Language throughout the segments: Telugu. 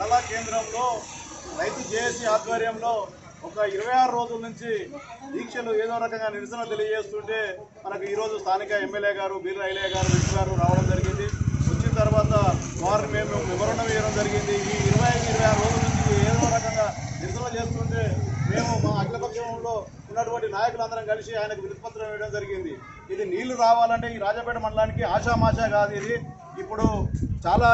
మండల కేంద్రంలో రైతు జేఏసీ ఆధ్వర్యంలో ఒక ఇరవై ఆరు రోజుల నుంచి దీక్షలు ఏదో రకంగా నిరసన తెలియజేస్తుంటే మనకు ఈరోజు స్థానిక ఎమ్మెల్యే గారు బీర్ రైలే గారు విష్ణు గారు రావడం జరిగింది. వచ్చిన తర్వాత వారిని మేము వివరణ వేయడం జరిగింది. ఈ ఇరవై ఐదు ఇరవై ఆరు రోజుల నుంచి ఏదో రకంగా నిరసన చేస్తుంటే మేము మా అఖిలపక్షంలో ఉన్నటువంటి నాయకులందరం కలిసి ఆయనకు వినతిపత్రం వేయడం జరిగింది. ఇది నీళ్ళు రావాలంటే ఈ రాజపేట మండలానికి ఆశామాషా కాదు ఇది. ఇప్పుడు చాలా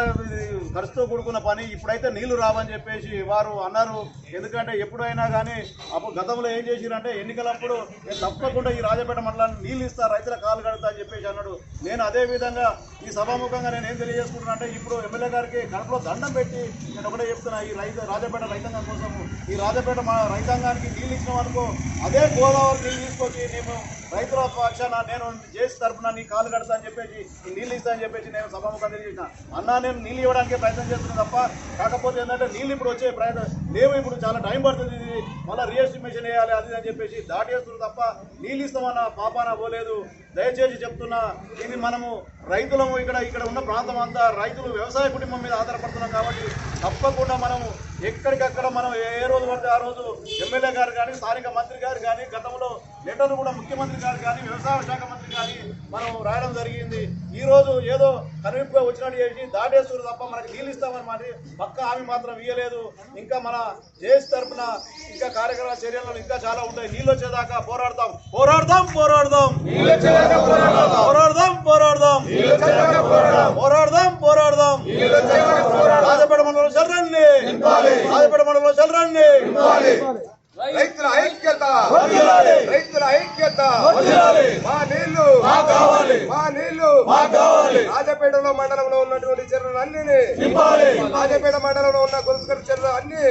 ఖర్చుతో కూడుకున్న పని ఇప్పుడైతే నీళ్ళు రావని చెప్పేసి వారు అన్నారు. ఎందుకంటే ఎప్పుడైనా కానీ అప్పుడు గతంలో ఏం చేసిరంటే ఎన్నికలప్పుడు "నేను తప్పకుండా ఈ రాజపేట మండలాన్ని నీళ్ళు ఇస్తా రైతుల కాలు కడతా అని చెప్పేసి అన్నాడు. నేను అదే విధంగా ఈ సభాముఖంగా నేను ఏం తెలియజేసుకుంటున్నా అంటే ఇప్పుడు ఎమ్మెల్యే గారికి కడుపులో దండం పెట్టి నేను ఒకటే చెప్తున్నా ఈ రైతు రాజపేట రైతాంగం కోసం ఈ రాజపేట మా రైతాంగానికి నీళ్ళు ఇచ్చినాం అనుకో అదే గోదావరి నీళ్ళు తీసుకొచ్చి నేను రైతుల పక్షాన నేను చేసి తరఫున నీ కాలు కడతా అని చెప్పేసి నీళ్ళు ఇస్తా అని చెప్పేసి నేను సభాముఖం తెలియజేసిన అన్నా నేను నీళ్ళు ఇవ్వడానికి ప్రయత్నం చేస్తున్నాను తప్ప కాకపోతే ఏంటంటే నీళ్ళు ఇప్పుడు వచ్చే ప్రయత్నం లేవు ఇప్పుడు చాలా టైం పడుతుంది ఇది మళ్ళీ రిఎస్టిమేషన్ వేయాలి అది అని చెప్పేసి దాటేస్తున్నారు తప్ప నీళ్ళు ఇస్తామన్న పాపాన పోలేదు. దయచేసి చెప్తున్నా ఇది మనము రైతులము ఇక్కడ ఇక్కడ ఉన్న ప్రాంతం అంతా రైతులు వ్యవసాయ కుటుంబం మీద ఆధారపడుతున్నాం కాబట్టి తప్పకుండా మనము ఎక్కడికక్కడ మనం ఏ రోజు పడితే ఆ రోజు ఎమ్మెల్యే గారు కానీ స్థానిక మంత్రి గారు కానీ గతంలో లెటర్లు కూడా ముఖ్యమంత్రి గారు కానీ వ్యవసాయ శాఖ మంత్రి కానీ మనం రాయడం జరిగింది. ఈరోజు ఏదో కనువిప్పుగా వచ్చినట్టు చేసి దాటేస్తున్నారు తప్ప మనకి నీళ్ళు ఇస్తామని మాట పక్క హామీ మాత్రం ఇవ్వలేదు ఇంకా మన జేఎస్ తరఫున ఇంకా కార్యక్రమ చర్యలు ఇంకా చాలా ఉంటాయి. నీళ్ళు వచ్చేదాకా పోరాడతాం. పోరాడదాం పోరాడదాం పోరాడదాం పోరాడదాం పోరాడదాం రాజపేట మండలం చల్లండి మండలం చల్లండి రైతుల ఐక్యత. రైతుల ఐక్యత. మా నీళ్ళు. మా నీళ్ళు. రాజపేటలో మండలంలో ఉన్నటువంటి చెరువులు అన్ని రాజపేట మండలంలో ఉన్న గొలుసుకర చెరువులు అన్ని